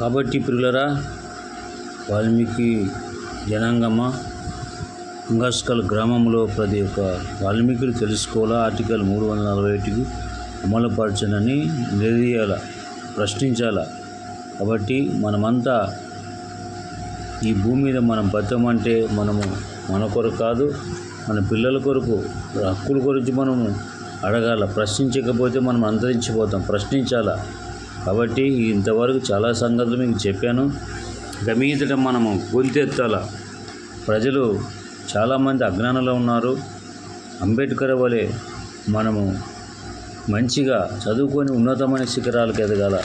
కాబట్టి పిల్లరా వాల్మీకి జనాంగమ అంగాస్కల్ గ్రామంలో ప్రతి ఒక్క వాల్మీకులు తెలుసుకోవాలా? ఆర్టికల్ మూడు వందల నలభై ఒకటికి అమలుపరచనని నిలదీయాల ప్రశ్నించాల. కాబట్టి మనమంతా ఈ భూమి మీద మనం బతమంటే మనము మన కొరకు కాదు మన పిల్లల కొరకు హక్కుల గురించి మనము అడగాల. ప్రశ్నించకపోతే మనం అంతరించిపోతాం ప్రశ్నించాలా. కాబట్టి ఇంతవరకు చాలా సంగతులు మీకు చెప్పాను. గమీదట మనము గొంతెత్తాల ప్రజలు చాలామంది అజ్ఞానంలో ఉన్నారు. అంబేద్కర్ వలె మనము మంచిగా చదువుకొని ఉన్నతమైన శిఖరాలకు ఎదగాల.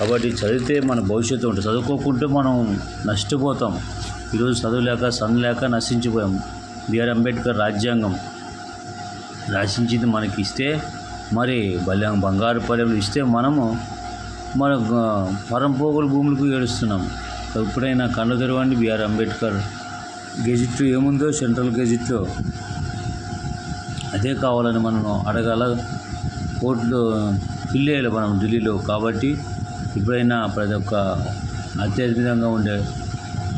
కాబట్టి చదివితే మన భవిష్యత్తు ఉంటుంది. చదువుకోకుంటే మనం నష్టపోతాం. ఈరోజు చదువు లేక సన్ లేక నశించిపోయాం. బిఆర్ అంబేద్కర్ రాజ్యాంగం రాసించింది మనకి ఇస్తే మరి బల్యం బంగారు పల్లెలు ఇస్తే మనము మన గ- పరంపోగుల భూములకు ఏడుస్తున్నాం. ఎప్పుడైనా కళ్ళు తెరవండి B R Ambedkar. Gazette central central గెజిట్లో. అదే కావాలని మనం అడగాల. కోర్టులో ఫిల్ చేయాలి మనం ఢిల్లీలో కాబట్టి ఇప్పుడైనా ప్రతి ఒక్క అత్యద్భుతంగా ఉండే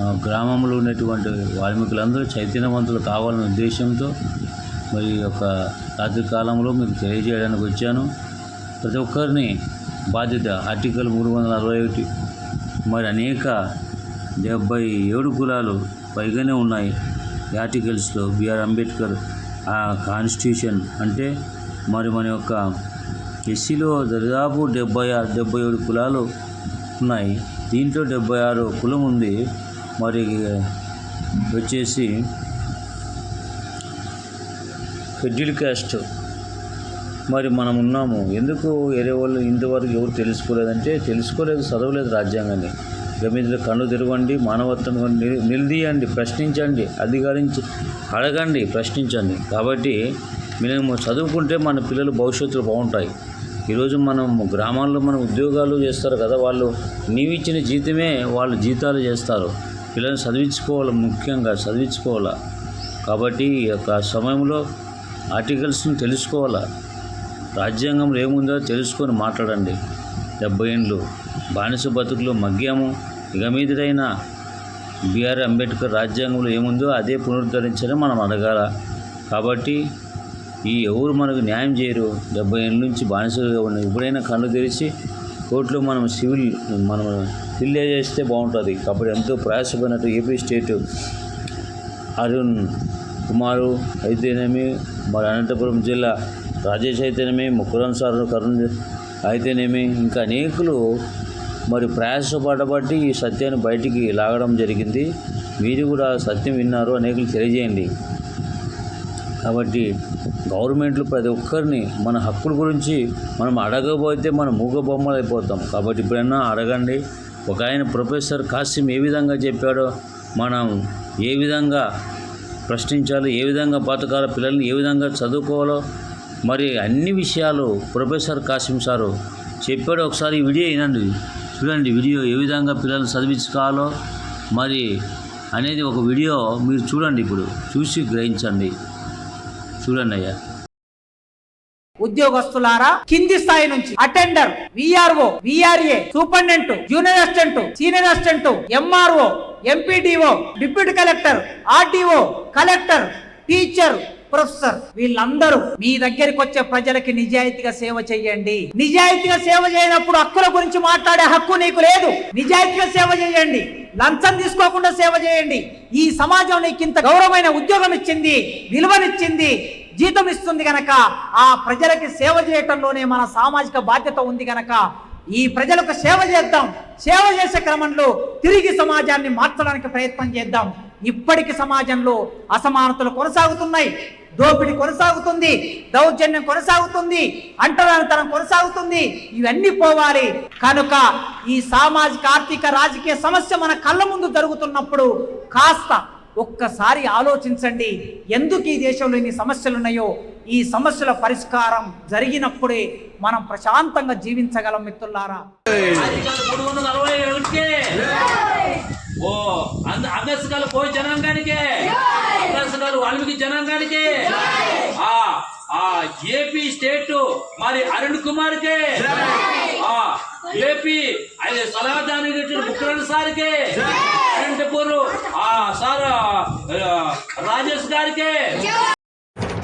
గ్రామంలో ఉన్నటువంటి వాల్మీకులందరూ చైతన్యవంతులు కావాలనే ఉద్దేశంతో మరి ఒక రాత్రి కాలంలో మీకు తెలియజేయడానికి వచ్చాను. ప్రతి ఒక్కరిని బాధ్యత ఆర్టికల్ మూడు వందల అరవై ఒకటి. మరి అనేక డెబ్బై ఏడు కులాలు పైగానే ఉన్నాయి ఆర్టికల్స్లో బిఆర్ అంబేద్కర్ ఆ కాన్స్టిట్యూషన్ అంటే మరి మన యొక్క ఎస్సీలో దాదాపు డెబ్బై ఆరు డెబ్బై ఏడు కులాలు ఉన్నాయి. దీంట్లో డెబ్బై ఆరు కులం ఉంది. మరి వచ్చేసి షెడ్యూల్ క్యాస్ట్ మరి మనం ఉన్నాము. ఎందుకు వేరే వాళ్ళు ఇంతవరకు ఎవరు తెలుసుకోలేదంటే తెలుసుకోలేదు చదవలేదు రాజ్యాంగాన్ని. గమనించిన కళ్ళు తెరవండి మానవత్వం నిలదీయండి ప్రశ్నించండి అధికారించి అడగండి ప్రశ్నించండి. కాబట్టి మేము చదువుకుంటే మన పిల్లలు భవిష్యత్తులో బాగుంటాయి. ఈరోజు మనం గ్రామాల్లో మన ఉద్యోగాలు చేస్తారు కదా వాళ్ళు. నీవిచ్చిన జీతమే వాళ్ళు జీతాలు చేస్తారు. పిల్లల్ని చదివించుకోవాలి ముఖ్యంగా చదివించుకోవాలా. కాబట్టి ఈ యొక్క సమయంలో ఆర్టికల్స్ని తెలుసుకోవాలా. రాజ్యాంగంలో ఏముందో తెలుసుకొని మాట్లాడండి. డెబ్బై ఏండ్లు బానిస బతుకులు మగ్గాము. ఇక మీదటైనా బిఆర్ అంబేద్కర్ రాజ్యాంగంలో ఏముందో అదే పునరుద్ధరించడం మనం అడగాల. కాబట్టి ఈ ఎవరు మనకు న్యాయం చేయరు. డెబ్బై ఏళ్ళ నుంచి బానిసలుగా ఉన్న ఎప్పుడైనా కళ్ళు తెరిచి కోర్టులో మనం సివిల్ మనం ఫిల్ చేస్తే బాగుంటుంది. కాబట్టి ఎంతో ప్రయాసపడినట్టు A P state Arun Kumar అయితేనేమి మరి అనంతపురం జిల్లా రాజేష్ అయితేనేమి ముక్కురం సార్ కరుణ్ అయితేనేమి ఇంకా అనేకులు మరి ప్రయాసపడబట్టి ఈ సత్యాన్ని బయటికి లాగడం జరిగింది. మీరు కూడా సత్యం విన్నారు అనేకులు తెలియజేయండి. కాబట్టి గవర్నమెంట్లు ప్రతి ఒక్కరిని మన హక్కుల గురించి మనం అడగకపోతే మనం మూగ బొమ్మలు అయిపోతాం కాబట్టి ఇప్పుడైనా అడగండి. ఒక ఆయన ప్రొఫెసర్ కాసిం ఏ విధంగా చెప్పాడో మనం ఏ విధంగా ప్రశ్నించాలో ఏ విధంగా బతకాలో పిల్లల్ని ఏ విధంగా చదువుకోవాలో మరి అన్ని విషయాలు ప్రొఫెసర్ కాసిం సారు చెప్పాడు ఒకసారి వీడియో వినండి. చూడండి వీడియో ఏ విధంగా పిల్లల్ని చదివించుకోవాలో. మరి అనేది ఒక వీడియో మీరు చూడండి ఇప్పుడు. చూసి గ్రహించండి. చూడండి అయ్యా. ఉద్యోగస్తులారా కింది స్థాయి నుంచి attender V R O V R A superintendent junior assistant senior assistant M R O M P D O deputy collector R T O collector teacher professor వీళ్ళందరూ మీ దగ్గరికి వచ్చే ప్రజలకి నిజాయితీగా సేవ చేయండి. నిజాయితీగా సేవ చేయనప్పుడు హక్కుల గురించి మాట్లాడే హక్కు నీకు లేదు. నిజాయితీగా సేవ చేయండి. లంచం తీసుకోకుండా సేవ చేయండి. ఈ సమాజం నీకు ఇంత గౌరవమైన ఉద్యోగం ఇచ్చింది విలువనిచ్చింది జీతం ఇస్తుంది గనక ఆ ప్రజలకి సేవ చేయటంలోనే మన సామాజిక బాధ్యత ఉంది గనక ఈ ప్రజలకు సేవ చేద్దాం. సేవ చేసే క్రమంలో తిరిగి సమాజాన్ని మార్చడానికి ప్రయత్నం చేద్దాం. ఇప్పటికి సమాజంలో అసమానతలు కొనసాగుతున్నాయి. దోపిడీ కొనసాగుతుంది. దౌర్జన్యం కొనసాగుతుంది. అంటరానితనం కొనసాగుతుంది. ఇవన్నీ పోవాలి. కనుక ఈ సామాజిక ఆర్థిక రాజకీయ సమస్య మన కళ్ళ ముందు జరుగుతున్నప్పుడు కాస్త ఒక్కసారి ఆలోచించండి. ఎందుకు ఈ దేశంలో ఇన్ని సమస్యలు ఉన్నాయో ఈ సమస్యల పరిష్కారం జరిగినప్పుడే మనం ప్రశాంతంగా జీవించగలం మిత్రులారా ఆదికాల మూడు వందల అరవై ఒకటికే ఓ అంద అగస్కాల పోయి జనాంగానికే. అగస్కాల వాల్మీకి జనాంగానికే. ఆ ఆ ఏపీ స్టేట్ మరి అరుణ్ కుమార్ కే ఆ ఏపీ అది సలహాదారు ముఖ్యమంత్రి సార్కే. అనంతపూర్ ఆ సార్ రాజేష్ గారికే.